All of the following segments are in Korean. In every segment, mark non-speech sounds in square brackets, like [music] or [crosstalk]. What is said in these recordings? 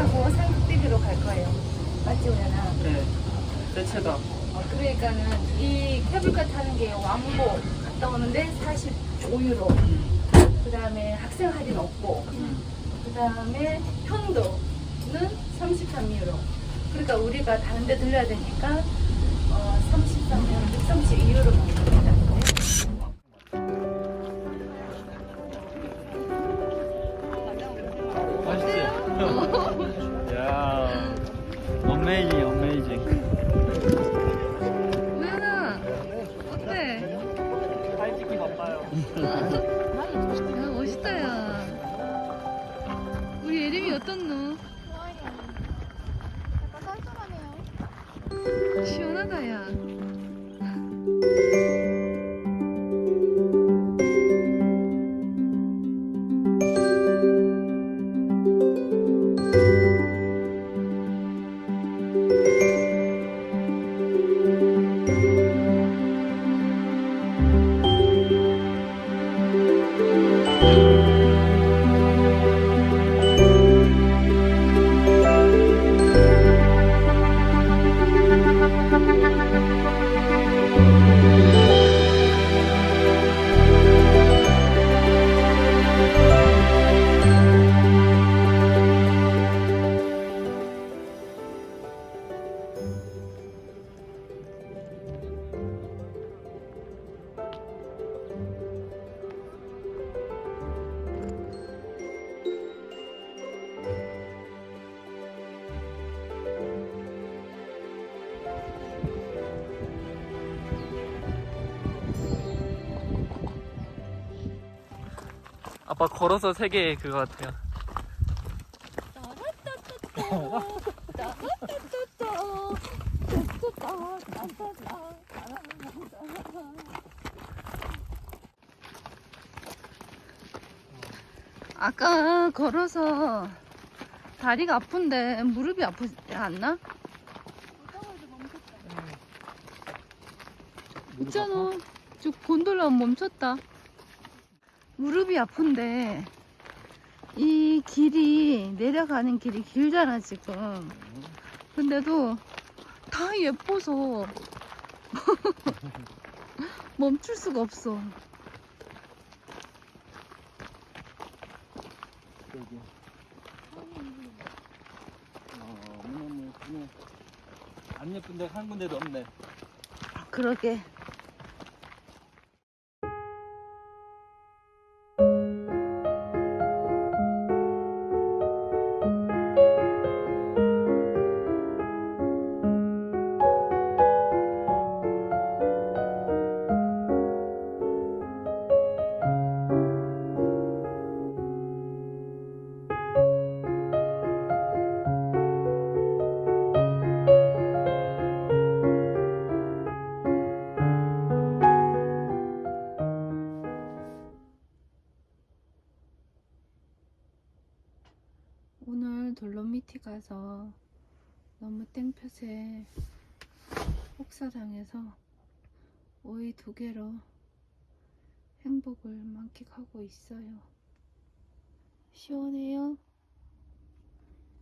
타고 상륙대교로 갈 거예요. 맞지, 오연아? 네. 네 대체가. 어, 그러니까는 이 케이블카 타는 게 왕복 갔다 오는데 45유로. 음. 그 다음에 학생 할인 없고. 음. 그 다음에 편도는 33유로. 그러니까 우리가 다른 데 들려야 되니까 어, 33, 132유로. 우리 예림이 어떻노? 약간 쌀쌀하네요. 시원하다 야 아빠 걸어서 세계 그거 같아요. 아까 걸어서 다리가 아픈데 무릎이 아프지 않나? 있잖아 저 곤돌라 멈췄다 무릎이 아픈데. 이 길이 내려가는 길이 길잖아 지금. 근데도 다 예뻐서 [laughs] 멈출 수가 없어. 어, 안 예쁜데 한 군데도 없네. 그러게 가서 너무 땡볕에 혹사당해서 오이 두 개로 행복을 만끽하고 있어요. 시원해요?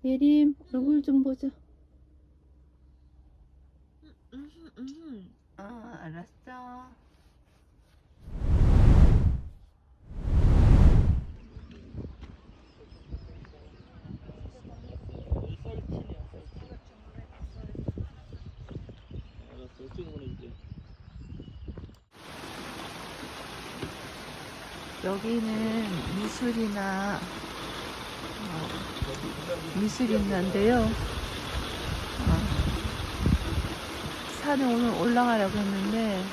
예림 얼굴 좀 보자. 아 알았어. 알았어, 이쪽으로 이제. 여기는 미술이나 어, 미술인데요. 어, 산에 오늘 올라가려고 했는데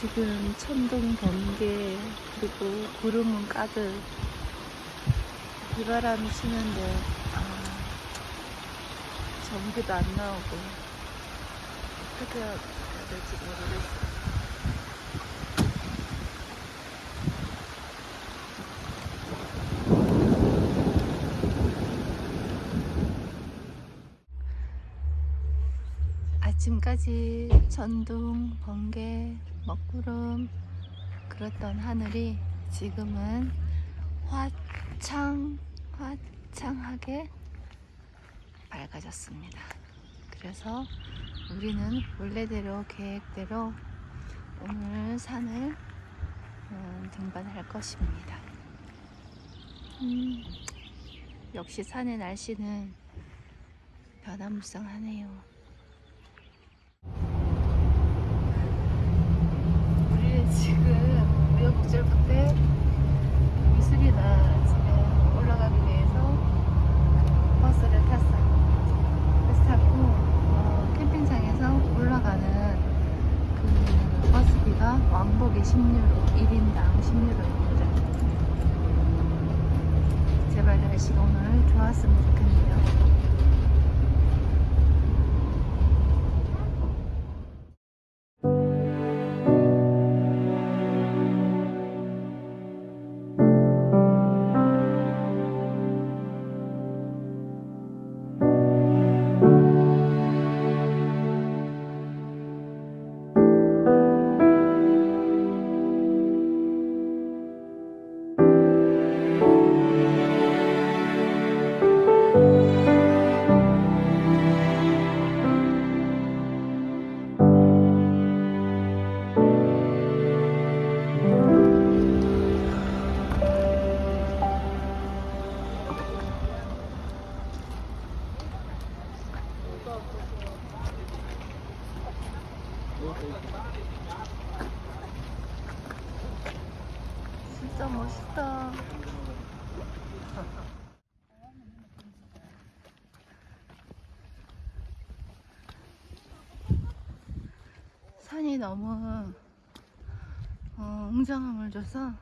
지금 천둥 번개 그리고 구름은 가득 비바람이 치는데 아, 전기도 안 나오고 어떻게 해야 될지 모르겠어요. 아침까지 천둥, 번개, 먹구름 그랬던 하늘이 지금은 화창, 화창하게 밝아졌습니다. 그래서 우리는 원래대로 계획대로 오늘 산을 음, 등반할 것입니다. 음, 역시 산의 날씨는 변화무쌍하네요. 우리 지금 우여곡절 끝에 미술이나 집에 올라가기 위해서 버스를 탔어요. 버스 타고 어, 캠핑장에서 올라가는 그 버스비가 왕복에 10유로, 1인당 10유로입니다. 제발 날씨가 오늘 좋았으면 좋 멋있다. 산이 너무 어, 웅장함을 줘서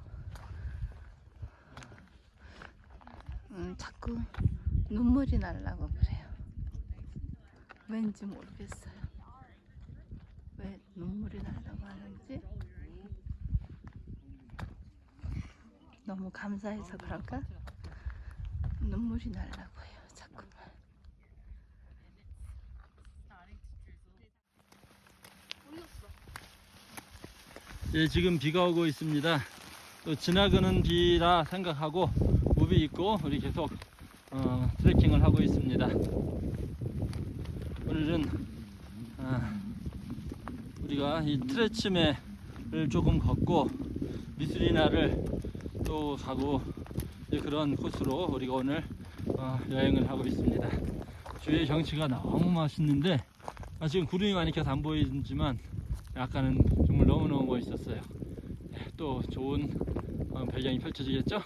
음, 자꾸 눈물이 날라고 그래요. 왠지 모르겠어요. 왜 눈물이 나려고 하는지 너무 감사해서 그럴까? 눈물이 나려고 해요 자꾸만 예, 지금 비가 오고 있습니다. 또 지나가는 비라 생각하고 우비 입고 우리 계속 어, 트레킹을 하고 있습니다. 오늘은 아, 우리가 이 트레치메를 조금 걷고 미스리나를 또 가고 이제 그런 코스로 우리가 오늘 어, 여행을 하고 있습니다. 주위의 경치가 너무 맛있는데 아, 지금 구름이 많이 켜서 안 보이지만 아까는 정말 너무너무 멋있었어요. 네, 또 좋은 어, 배경이 펼쳐지겠죠?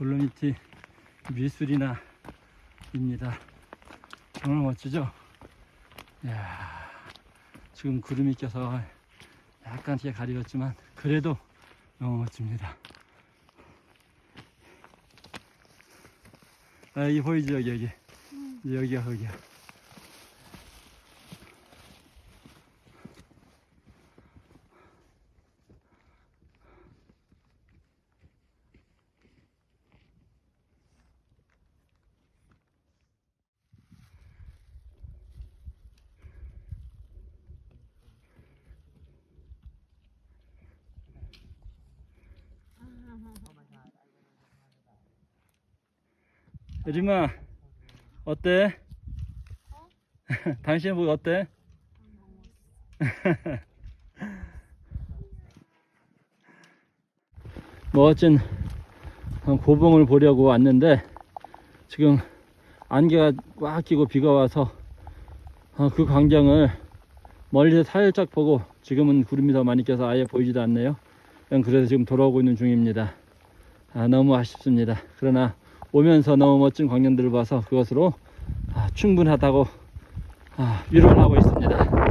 돌로미티 미술이나입니다. 정말 멋지죠? 이야, 지금 구름이 껴서 약간 뒤에 가리웠지만 그래도 너무 멋집니다. 아, 여기 보이죠? 여기, 여기. 여기가 거기야. 예림아, 어때? [laughs] 당신 보기 어때? [laughs] 멋진 고봉을 보려고 왔는데 지금 안개가 꽉 끼고 비가 와서 어, 그 광경을 멀리서 살짝 보고 지금은 구름이 더 많이 껴서 아예 보이지도 않네요. 그래서 지금 돌아오고 있는 중입니다. 아, 너무 아쉽습니다. 그러나 오면서 너무 멋진 광경들을 봐서 그것으로 아, 충분하다고 아, 위로를 하고 있습니다.